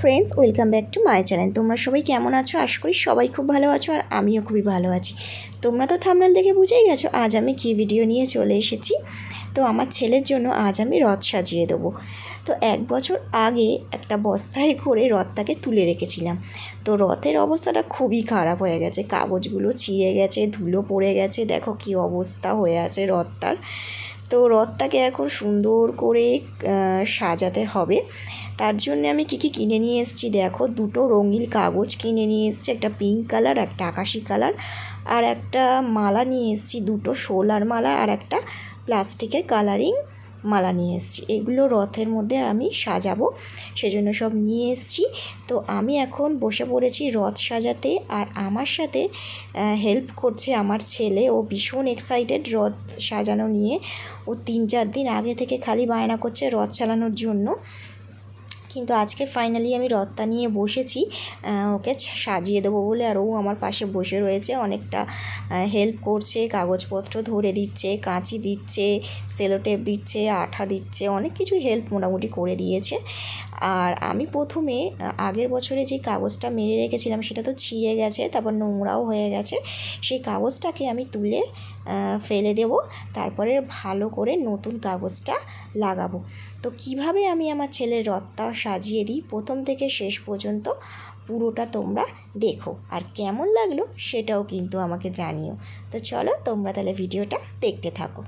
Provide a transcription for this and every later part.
Friends welcome back to my channel তোমরা সবাই কেমন আছো? আশা করি সবাই খুব ভালো আছো আর আমিও খুবই ভালো আছি। তোমরা তো থামনাল দেখে বুঝেই গেছো, আজ আমি কী ভিডিও নিয়ে চলে এসেছি? তো আমার ছেলের জন্য আজ আমি রথ সাজিয়ে দেবো। তো এক বছর আগে একটা বস্তায় করে রথটাকে তুলে রেখেছিলাম। তো রথের অবস্থাটা খুবই খারাপ হয়ে গেছে, কাগজগুলো ছিঁড়ে গেছে, ধুলো পড়ে গেছে, দেখো কী অবস্থা হয়ে আছে রথটার। তো রথটাকে এখন সুন্দর করে সাজাতে হবে। তার জন্য আমি কী কী কিনে নিয়ে এসেছি দেখো। দুটো রঙিন কাগজ কিনে নিয়ে এসেছি, একটা পিঙ্ক কালার একটা আকাশি কালার আর একটা মালা নিয়ে এসেছি, দুটো শোলার মালা আর একটা প্লাস্টিকের কালারিং মালা নিয়ে এসেছি। এগুলো রথের মধ্যে আমি সাজাবো, সেজন্য সব নিয়ে এসেছি। তো আমি এখন বসে পড়েছি রথ সাজাতে আর আমার সাথে হেল্প করছে আমার ছেলে। ও ভীষণ এক্সাইটেড রথ সাজানো নিয়ে। ও তিন চার দিন আগে থেকে খালি বায়না করছে রথ চালানোর জন্য। কিন্তু আজকে ফাইনালি আমি রত্তা নিয়ে বসেছি ওকে সাজিয়ে দেবো বলে, আর ও আমার পাশে বসে রয়েছে, অনেকটা হেল্প করছে, কাগজপত্র ধরে দিচ্ছে, কাঁচি দিচ্ছে সেলোটেপ দিচ্ছে, আঠা দিচ্ছে, অনেক কিছু হেল্প মোটামুটি করে দিয়েছে। আর আমি প্রথমে আগের বছরে যে কাগজটা মেরে রেখেছিলাম সেটা তো ছিঁড়ে গেছে, তারপর নোংরাও হয়ে গেছে, সেই কাগজটাকে আমি তুলে ফেলে দেব, তারপরে ভালো করে নতুন কাগজটা লাগাবো। তো কীভাবে আমি আমার ছেলের রথটা সাজিয়ে দিই? প্রথম থেকে শেষ পর্যন্ত পুরোটা তোমরা দেখো। আর কেমন লাগল সেটাও কিন্তু আমাকে জানিও। তো চলো তোমরা তাহলে ভিডিওটা দেখতে থাকো।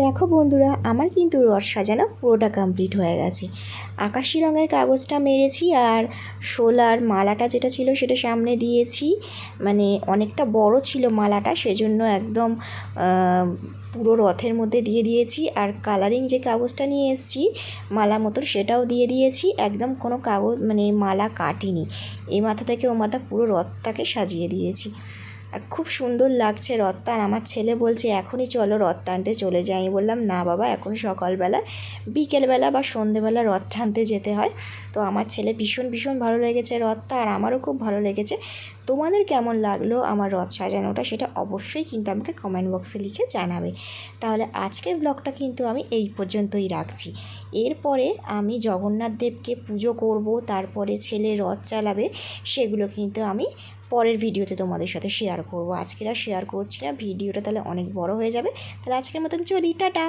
দেখো বন্ধুরা, আমার কিন্তু রথ সাজানো পুরোটা কমপ্লিট হয়ে গেছে। আকাশি রঙের কাগজটা মেরেছি আর শোলার মালাটা যেটা ছিল সেটা সামনে দিয়েছি। মানে অনেকটা বড় ছিল মালাটা, সেজন্য একদম পুরো রথের মধ্যে দিয়ে দিয়েছি। আর কালারিং যে কাগজটা নিয়ে এসেছি মালা মতো সেটাও দিয়ে দিয়েছি। একদম কোনো কাগজ মানে মালা কাটিনি। এই মাথা থেকে ও মাথা পুরো রথটাকে সাজিয়ে দিয়েছি। আর খুব সুন্দর লাগছে রথ টান আমার ছেলে বলছে, এখনই চলো রথ টানতে চলে যাই। আমি বললাম, না বাবা, এখন সকালবেলা, বিকেলবেলা বা সন্ধেবেলা রথ টানতে যেতে হয়। তো আমার ছেলে ভীষণ ভীষণ ভালো লেগেছে রথটা আর আমারও খুব ভালো লেগেছে। তোমাদের কেমন লাগল আমার রথ সাজানোটা সেটা অবশ্যই কিন্তু আমাকে কমেন্ট বক্সে লিখে জানাবে। তাহলে আজকের ব্লগটা কিন্তু আমি এই পর্যন্তই রাখছি। এরপরে আমি জগন্নাথ দেবকে পুজো করব, তারপরে ছেলে রথ চালাবে, সেগুলো কিন্তু আমি পরের ভিডিওতে তোমাদের সাথে শেয়ার করব। আজকের শেয়ার করছি না, ভিডিওটা তাহলে অনেক বড় হয়ে যাবে। তাহলে আজকের মতন চলি, টাটা!